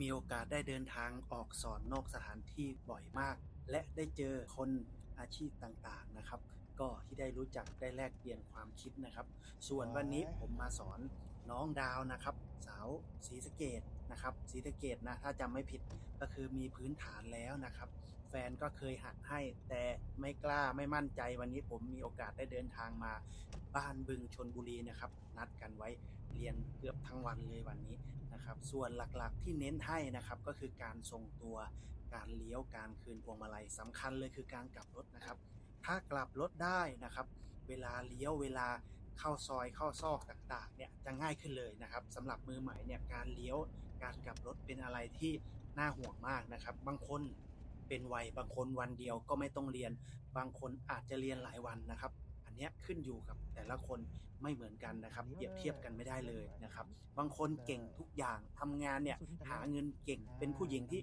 มีโอกาสได้เดินทางออกสอนนอกสถานที่บ่อยมาก และได้เจอคนอาชีพต่างๆนะครับ ก็ที่ได้รู้จักได้แลกเปลี่ยนความคิดนะครับ ส่วนวันนี้ผมมาสอนน้องดาวนะครับ สาวศรีสะเกด นะครับศรีสะเกดนะถ้าจำไม่ผิดก็คือมีพื้นฐานแล้วนะครับ แฟนก็เคยหัดให้ แต่ไม่กล้าไม่มั่นใจวันนี้ผมมีโอกาสได้เดินทางมาบ้านบึงชนบุรีนะครับ นัดกันไว้เรียนเกือบทั้งวันเลยวันนี้นะครับ ส่วนหลักๆที่เน้นให้นะครับก็คือการทรงตัวการเลี้ยวการคืนพวงมาลัยสำคัญเลยคือการกลับรถนะครับ ถ้ากลับรถได้นะครับ เวลาเลี้ยวเวลาเข้าซอยเข้าซอกต่างๆเนี่ยจะง่ายขึ้นเลยนะครับสำหรับมือใหม่เนี่ยการเลี้ยว เป็นอะไรที่น่าห่วงมากนะครับ บางคนเป็นวัยบางคนวันเดียวก็ไม่ต้องเรียน บางคนอาจจะเรียนหลายวันนะครับ อันเนี้ยขึ้นอยู่กับแต่ละคนไม่เหมือนกันนะครับเปรียบเทียบกันไม่ได้เลยนะครับ บางคนเก่งทุกอย่างทำงานเนี่ยหาเงินเก่งเป็นผู้หญิงที่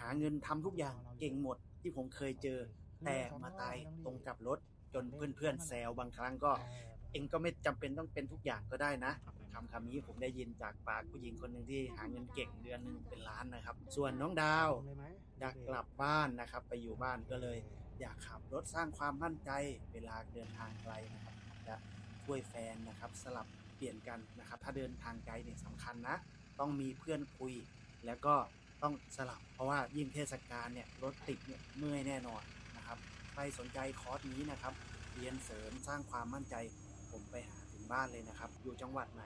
หาเงินทำทุกอย่างเก่งหมดที่ผมเคยเจอแต่มาตายตรงกับรถ จนเพื่อนๆแซวบางครั้งก็ เองก็ไม่จำเป็นต้องเป็นทุกอย่างก็ได้นะคำคำนี้ผมได้ยินจากปากผู้หญิงคนหนึ่งที่หาเงินเก่งเดือนหนึ่งเป็นล้านนะครับ ส่วนน้องดาวอยากกลับบ้านนะครับ ไปอยู่บ้านก็เลย อยากขับรถสร้างความมั่นใจเวลาเดินทางไกลนะครับจะช่วยแฟนนะครับ สลับเปลี่ยนกันนะครับ ถ้าเดินทางไกลเนี่ยสำคัญนะ ต้องมีเพื่อนคุย แล้วก็ต้องสลับ เพราะว่ายิ่งเทศกาลเนี่ยรถติดเนี่ยเมื่อยแน่นอนนะครับ ใครสนใจคอร์สนี้นะครับ เรียนเสริมสร้างความมั่นใจ ผมไปหาถึงบ้านเลยนะครับ อยู่จังหวัดไหน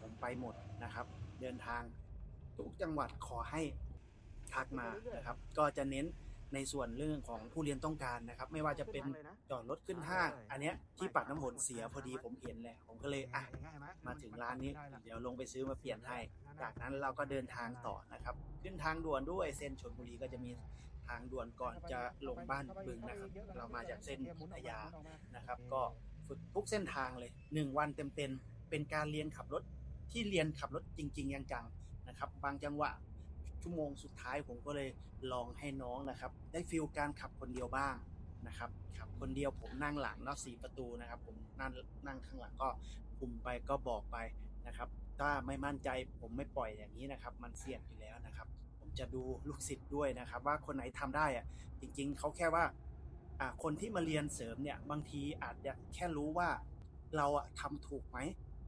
ผมไปหมดนะครับ เดินทางทุกจังหวัดขอให้ทักมานะครับ ก็จะเน้นในส่วนเรื่องของผู้เรียนต้องการนะครับ ไม่ว่าจะเป็นจอดรถขึ้นห้าง อันเนี้ยที่ปัดน้ำฝนเสียพอดีผมเห็นแหละผมก็เลยอะมาถึงร้านนี้ เดี๋ยวลงไปซื้อมาเปลี่ยนให้ จากนั้นเราก็เดินทางต่อนะครับ ขึ้นทางด่วนด้วยเส้นชลบุรีก็จะมีทางด่วนก่อนจะลงบ้านบึงนะครับ เรามาจากเส้นพัทยานะครับ ก็ฝึกทุกเส้นทางเลย 1 วันเต็มๆเป็นการเรียนขับรถที่เรียนขับรถจริงๆจังๆนะครับ บางจังหวะชั่วโมงสุดท้ายผมก็เลยลองให้น้องนะครับ ได้ฟิลการขับคนเดียวบ้างนะครับขับคนเดียวผมนั่งหลังเนอกสี่ประตูนะครับ ผมนั่งนั่งข้างหลังก็คุมไปก็บอกไปนะครับ ถ้าไม่มั่นใจผมไม่ปล่อยอย่างนี้นะครับ มันเสี่ยงอยู่แล้วนะครับ ผมจะดูลูกศิษย์ด้วยนะครับ ว่าคนไหนทำได้อะจริง ๆเขาแค่ว่าอ่าคนที่มาเรียนเสริมเนี่ยบางทีอาจจะแค่รู้ว่าเราอะทำถูกไหม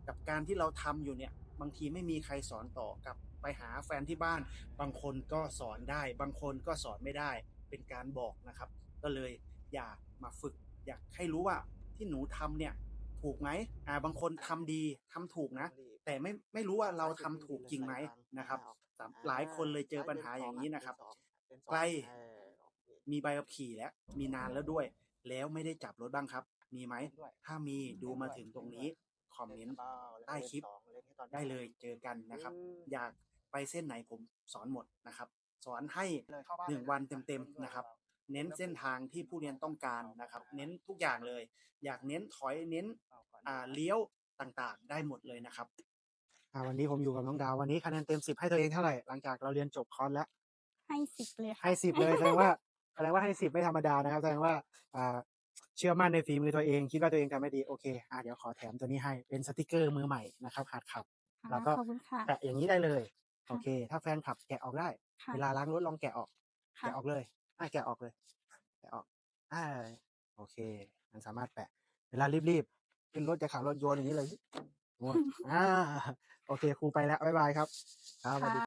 กับการที่เราทำอยู่เนี่ยบางทีไม่มีใครสอนต่อกลับไปหาแฟนที่บ้าน บางคนก็สอนได้ บางคนก็สอนไม่ได้เป็นการบอกนะครับ ก็เลยอยากมาฝึก อยากให้รู้ว่าที่หนูทำเนี่ยถูกไหมอ่าบางคนทำดีทำถูกนะ แต่ไม่ไม่รู้ว่าเราทำถูกจริงไหมนะครับ สำหลายคนเลยเจอปัญหาอย่างนี้นะครับใกล้มีใบขับขี่แล้ว มีนานแล้วด้วย แล้วไม่ได้จับรถบ้างครับ มีไหม ถ้ามีดูมาถึงตรงนี้ คอมเมนต์ใต้คลิปได้เลยเจอกันนะครับ อยากไปเส้นไหนผมสอนหมดนะครับ สอนให้หนึ่งวันเต็มๆนะครับ เน้นเส้นทางที่ผู้เรียนต้องการนะครับ เน้นทุกอย่างเลย อยากเน้นถอยเน้นอ่าเลี้ยวต่างๆ ได้หมดเลยนะครับ อ่าวันนี้ผมอยู่กับน้องดาววันนี้คะแนนเต็มสิบให้ตัวเองเท่าไหร่หลังจากเราเรียนจบคอร์สแล้ว ให้สิบเลยค่ะให้สิบเลยแสดงว่าแสดงว่าให้สิบไม่ธรรมดานะครับแสดงว่าอ่าเชื่อมั่นในฝีมือตัวเอง คิดว่าตัวเองทำได้ดีโอเคอ่าเดี๋ยวขอแถมตัวนี้ให้เป็นสติกเกอร์มือใหม่นะครับหัดขับ แล้วก็ขอบคุณค่ะแกะอย่างนี้ได้เลย โอเค ถ้าแฟนขับแกะออกได้ ค่ะเวลาล้างรถลองแกะออก ค่ะ แกะออกเลยอะแกะออกเลย แกะออกอ่าโอเค มันสามารถแปะ เวลารีบๆขึ้นรถจะขับรถโยนอย่างนี้เลยโอ้ย อ่า โอเค ครูไปแล้ว บ๊ายบายครับครับสวัสดี